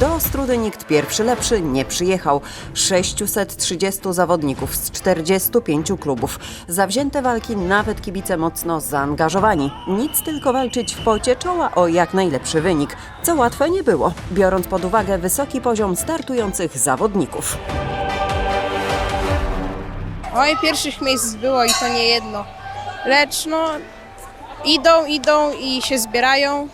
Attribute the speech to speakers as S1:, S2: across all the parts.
S1: Do Ostrudy nikt pierwszy lepszy nie przyjechał. 630 zawodników z 45 klubów. Zawzięte walki nawet kibice mocno zaangażowani. Nic tylko walczyć w pocie czoła o jak najlepszy wynik, co łatwe nie było, biorąc pod uwagę wysoki poziom startujących zawodników.
S2: Oj, pierwszych miejsc było i to nie jedno. Lecz no, idą, idą i się zbierają,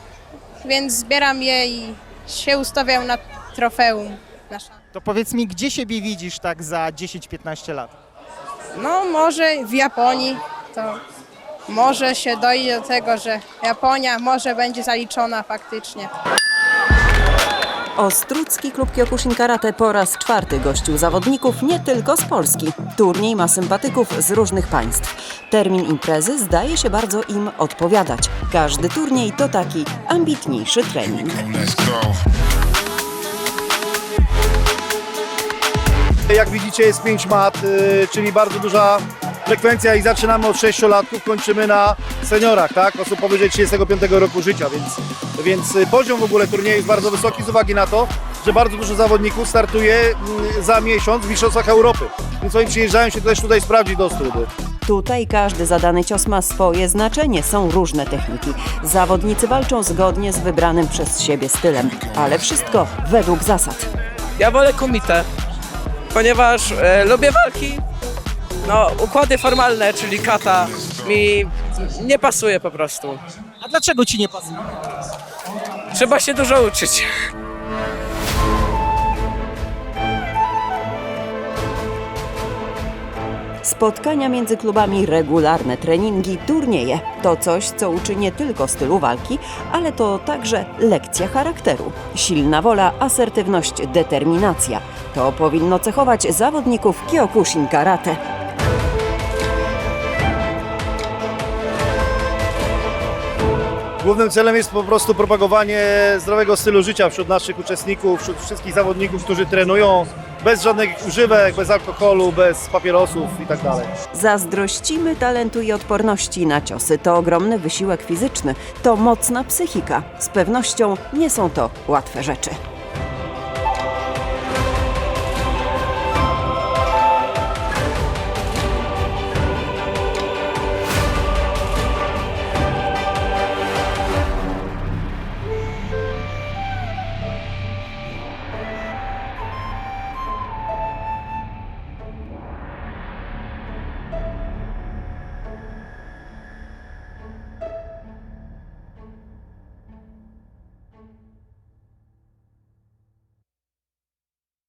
S2: więc zbieram je i się ustawiam na trofeum. Nasza.
S3: To powiedz mi, gdzie siebie widzisz tak za 10-15 lat?
S2: No może w Japonii to może się dojdzie do tego, że Japonia może będzie zaliczona faktycznie.
S1: Ostrucki klub Kyokushin Karate po raz czwarty gościł zawodników nie tylko z Polski. Turniej ma sympatyków z różnych państw. Termin imprezy zdaje się bardzo im odpowiadać. Każdy turniej to taki ambitniejszy trening.
S4: Jak widzicie jest 5 mat, y, czyli bardzo duża frekwencja i zaczynamy od 6 latków, kończymy na seniorach, tak? Osób powyżej 35 roku życia, więc, więc y, poziom w ogóle turnieju jest bardzo wysoki z uwagi na to, że bardzo dużo zawodników startuje mm, za miesiąc w Mistrzostwach Europy. Więc oni przyjeżdżają się też tutaj sprawdzić do Ostrudy.
S1: Tutaj każdy zadany cios ma swoje znaczenie, są różne techniki. Zawodnicy walczą zgodnie z wybranym przez siebie stylem, ale wszystko według zasad.
S5: Ja wolę kumite, ponieważ e, lubię walki. No, układy formalne, czyli kata, mi nie pasuje po prostu.
S3: A dlaczego ci nie pasuje?
S5: Trzeba się dużo uczyć.
S1: Spotkania między klubami, regularne treningi, turnieje to coś, co uczy nie tylko stylu walki, ale to także lekcja charakteru. Silna wola, asertywność, determinacja. To powinno cechować zawodników Kyokushin Karate.
S4: Głównym celem jest po prostu propagowanie zdrowego stylu życia wśród naszych uczestników, wśród wszystkich zawodników, którzy trenują bez żadnych używek, bez alkoholu, bez papierosów tak itd.
S1: Zazdrościmy talentu i odporności na ciosy. To ogromny wysiłek fizyczny, to mocna psychika. Z pewnością nie są to łatwe rzeczy.